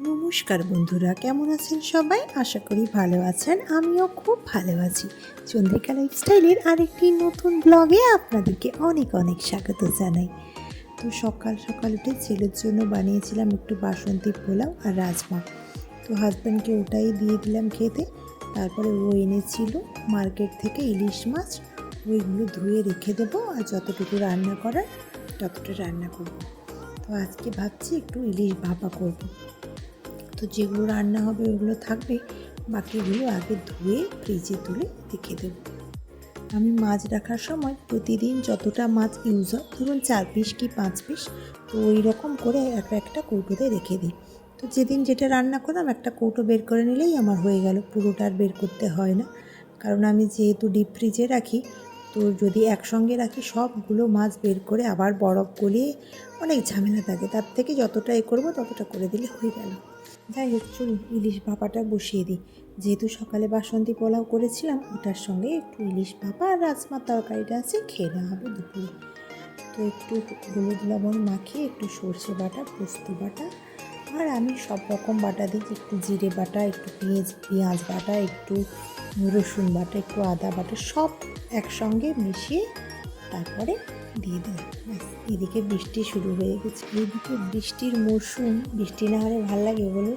নমস্কার বন্ধুরা, কেমন আছেন সবাই? আশা করি ভালো আছেন, আমিও খুব ভালো আছি। চন্দ্রিকা লাইফস্টাইলের আরেকটি নতুন ব্লগে আপনাদেরকে অনেক অনেক স্বাগত জানাই। তো সকাল সকাল উঠে ছেলের জন্য বানিয়েছিলাম একটু বাসন্তী পোলাও আর রাজমা। তো হাজব্যান্ডকে ওটাই দিয়ে দিলাম খেতে। তারপরে ও এনেছিল মার্কেট থেকে ইলিশ মাছ। ওইগুলো ধুয়ে রেখে দেবো আর যতটুকু রান্না করার ততটা রান্না করব। তো আজকে ভাবছি একটু ইলিশ ভাপা করব। তো যেগুলো রান্না হবে ওগুলো থাকবে। বাকিগুলো আগে ধুয়ে ফ্রিজে তুলে রেখে দেবো। আমি মাছ রাখার সময় প্রতিদিন যতটা মাছ ইউজ হয়, ধরুন চার পিস কি পাঁচ পিস, তো ওই রকম করে এক একটা কৌটোতে রেখে দিই। তো যেদিন যেটা রান্না করলাম, একটা কৌটো বের করে নিলেই আমার হয়ে গেল, পুরোটা আর বের করতে হয় না। কারণ আমি যেহেতু ডিপ ফ্রিজে রাখি, তো যদি একসঙ্গে রাখি, সবগুলো মাছ বের করে আবার বরফ গলিয়ে অনেক ঝামেলা থাকে, তার থেকে যতটা এ করব ততটা করে দিলে হয়ে গেল। যাই হোক, চলুন, ইলিশ ভাপাটা বসিয়ে দিই। যেহেতু সকালে বাসন্তী পোলাও করেছিলাম, ওটার সঙ্গে একটু ইলিশ ভাপা আর রাজমার তরকারিটা আছে, খেয়ে নেওয়া হবে দুপুরে। তো একটু হলুদ লবণ মাখিয়ে একটু সর্ষে বাটা, পোস্ত বাটা, আর আমি সব রকম বাটা দিই, একটু জিরে বাটা, একটু পেঁয়াজ পেঁয়াজ বাটা, একটু রসুন বাটা, একটু আদা বাটা, সব একসঙ্গে মিশিয়ে তারপরে দিয়ে ব্যাস, এদিকে বৃষ্টি শুরু হয়ে গেছে। এদিকে বৃষ্টির মরশুম, বৃষ্টি না হলে ভালো লাগে বলো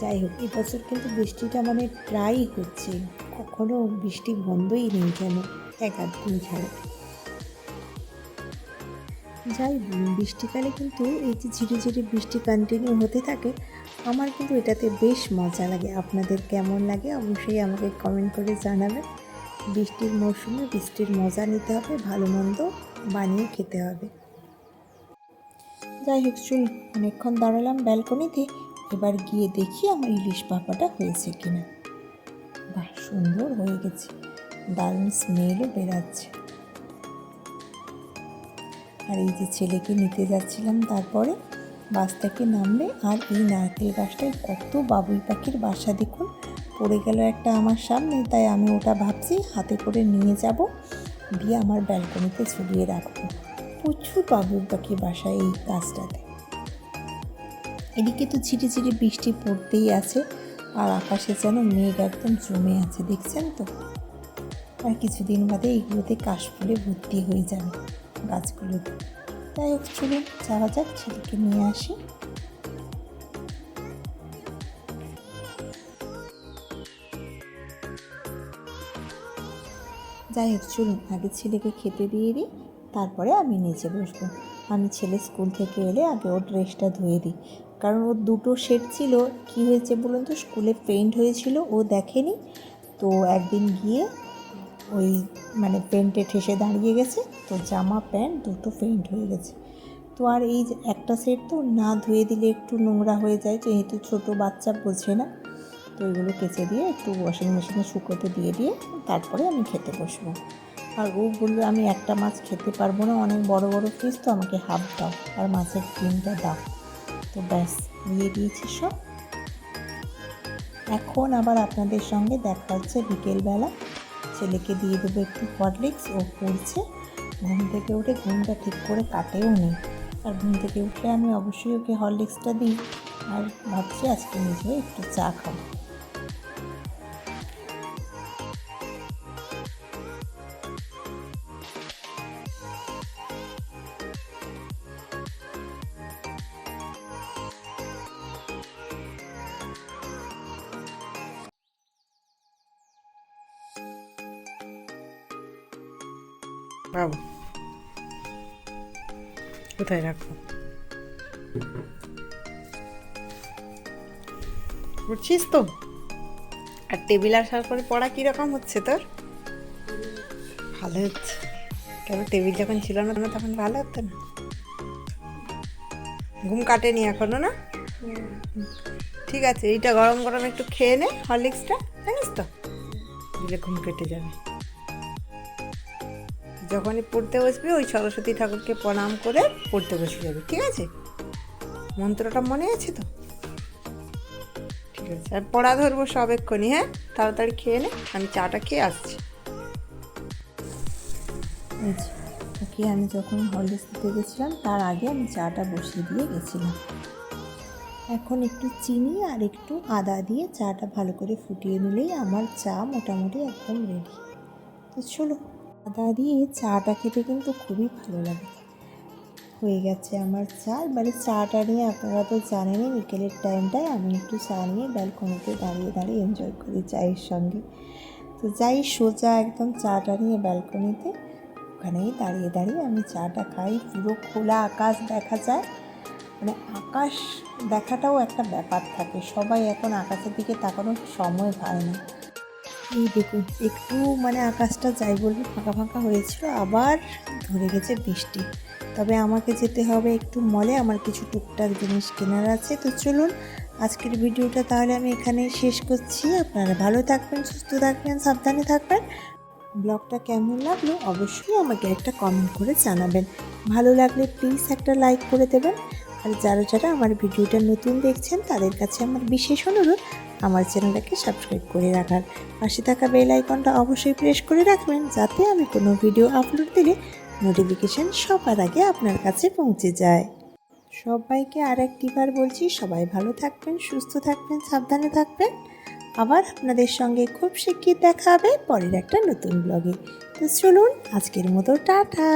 যাই হোক, এবছর কিন্তু বৃষ্টিটা মানে প্রায়ই হচ্ছে। কখনো বৃষ্টি বন্ধই নেই কেন? এক আধ দিন ছাড়া। যাই বৃষ্টিকালে কিন্তু এই যে ঝিরি ঝিরি বৃষ্টি কন্টিনিউ হতে থাকে, আমার কিন্তু এটাতে বেশ মজা লাগে। আপনাদের কেমন লাগে অবশ্যই আমাকে কমেন্ট করে জানাবেন। বৃষ্টির মরশুমে বৃষ্টির মজা নিতে হবে, ভালো মন্দ। বানিয়ে খেতে হবে। যাই হোক চল অনেকক্ষণ দাঁড়ালাম ব্যালকনিতে। এবার গিয়ে দেখি আমার ইলিশ পাপাটা হয়েছে কিনা। বাহ, সুন্দর হয়ে গেছে। দারুণ স্মেলও বেরাচ্ছে আর এই যে ছেলেকে নিতে যাচ্ছিলাম তারপরে, বাস থেকে নামলে আর এই নারকেল গাছটায় কত বাবুই পাখির বাসা দেখুন। পড়ে গেল একটা আমার সামনে, তাই আমি ওটা ভাবছি, হাতে করে নিয়ে যাব। দিয়ে আমার ব্যালকনিতে ঝুলিয়ে রাখব। প্রচুর বাবুই পাখি বাসা এই গাছটাতে। এদিকে তো ঝিরি ঝিরি বৃষ্টি পড়তেই আছে, আর আকাশে যেন মেঘ একদম জমে আছে, দেখছেন তো? আর কিছুদিন বাদে এইগুলোতে কাশফুলে ভর্তি হয়ে যাবে গাছগুলোতে। হোক, চলুন, যাওয়া যাক ছেলেকে নিয়ে আসি। যাই হোক, চলুন, আগে ছেলেকে খেতে দিয়ে দিই, তারপরে আমি নিচে বসবো। আমি ছেলে স্কুল থেকে এলে আগে ওর ড্রেসটা ধুয়ে দিই। কারণ ওর দুটো সেট ছিল, কি হয়েছে বলুন তো? স্কুলে পেন্ট হয়েছিল, ও দেখেনি। তো একদিন গিয়ে ওই মানে পেন্টে ঠেসে দাঁড়িয়ে গেছে, তো জামা, প্যান্ট দুটো পেন্ট হয়ে গেছে। তো আর এই একটা সেট তো না ধুয়ে দিলে একটু নোংরা হয়ে যায়, যেহেতু ছোটো বাচ্চা, বোঝে না। তো এগুলো কেচে দিয়ে একটু ওয়াশিং মেশিনে শুকোতে দিয়ে দিয়ে তারপরে আমি খেতে বসবো। আর ও বলল আমি একটা মাছ খেতে পারব না, অনেক বড় বড় পিস তো আমাকে হাফ দাও আর মাছের ডিমটা দাও। তো ব্যাস, দিয়ে দিয়েছি সব। এখন আবার আপনাদের সঙ্গে দেখা হচ্ছে বিকেলবেলা। ছেলেকে দিয়ে দেবো একটু হরলিক্স ও পড়ছে। ঘুম থেকে উঠে ঘুমটা ঠিক করে কাটেও নেই আর ঘুম থেকে উঠলে আমি অবশ্যই ওকে হরলিক্সটা দিই। আর ভাবছি আজকে নিজেও একটু চা খাব। বাবু কোথায় রাখব বুঝছিস তো? আর টেবিল আসার পরে পড়া কীরকম হচ্ছে তোর? ভালো হচ্ছে। কেন টেবিল যখন ছিল না তখন ভালো হতো না? ঘুম কাটেনি এখনও না? ঠিক আছে, এইটা গরম গরম একটু খেয়ে নে হরলিক্সটা, জানিস তো? দিলে ঘুম কেটে যাবে। যখনই পড়তে বসবি, ওই সরস্বতী ঠাকুরকে প্রণাম করে পড়তে বসে যাবে, ঠিক আছে? মন্ত্রটা মনে আছে তো? ঠিক আছে, আর পড়া ধরবো সব এক্ষুনি হ্যাঁ? তাড়াতাড়ি খেয়ে নে, আমি চাটা খেয়ে আসছি। এই ওকে আমি যখন হরলিক্স দিতে গেছিলাম, তার আগে আমি চাটা বসিয়ে দিয়ে গেছিলাম। এখন একটু চিনি আর একটু আদা দিয়ে চাটা ভালো করে ফুটিয়ে নিলেই আমার চা মোটামুটি একদম রেডি তো চলো। আদা দিয়ে চাটা খেতে কিন্তু খুবই ভালো লাগে। হয়ে গেছে আমার চা। এবারে চাটা নিয়ে আপনারা তো জানেনই বিকেলের টাইমটায় আমি একটু চা নিয়ে ব্যালকনিতে দাঁড়িয়ে দাঁড়িয়ে এনজয় করি চায়ের সঙ্গে। তো যাই, সোজা একদম চাটা নিয়ে ব্যালকনিতে ওখানেই দাঁড়িয়ে দাঁড়িয়ে আমি চাটা খাই। পুরো খোলা আকাশ দেখা যায়। মানে আকাশ দেখাটাও একটা ব্যাপার থাকে। সবাই এখন আকাশের দিকে তাকানোর সময় পায় না। এই দেখুন, একটু মানে আকাশটা যাই বলব, ফাঁকা ফাঁকা হয়েছিল, আবার ধরে গেছে বৃষ্টি। তবে আমাকে যেতে হবে একটু মলে আমার কিছু টুকটাক জিনিস কেনার আছে। তো চলুন, আজকের ভিডিওটা তাহলে আমি এখানেই শেষ করছি। আপনারা ভালো থাকবেন, সুস্থ থাকবেন, সাবধানে থাকবেন। ব্লগটা কেমন লাগল অবশ্যই আমাকে একটা কমেন্ট করে জানাবেন। ভালো লাগলে প্লিজ একটা লাইক করে দেবেন। আর যারা যারা আমার ভিডিওটা নতুন দেখছেন, তাদের কাছে আমার বিশেষ অনুরোধ আমার চ্যানেলটাকে সাবস্ক্রাইব করে রাখার পাশে থাকা বেল আইকনটা অবশ্যই প্রেস করে রাখবেন, যাতে আমি কোনো ভিডিও আপলোড দিলে নোটিফিকেশান সবার আগে আপনার কাছে পৌঁছে যায়। সবাইকে আর একটিবার বলছি, সবাই ভালো থাকবেন, সুস্থ থাকবেন, সাবধানে থাকবেন। আবার আপনাদের সঙ্গে খুব শিগগির দেখা হবে পরের একটা নতুন ব্লগে তো চলুন, আজকের মতো টাটা।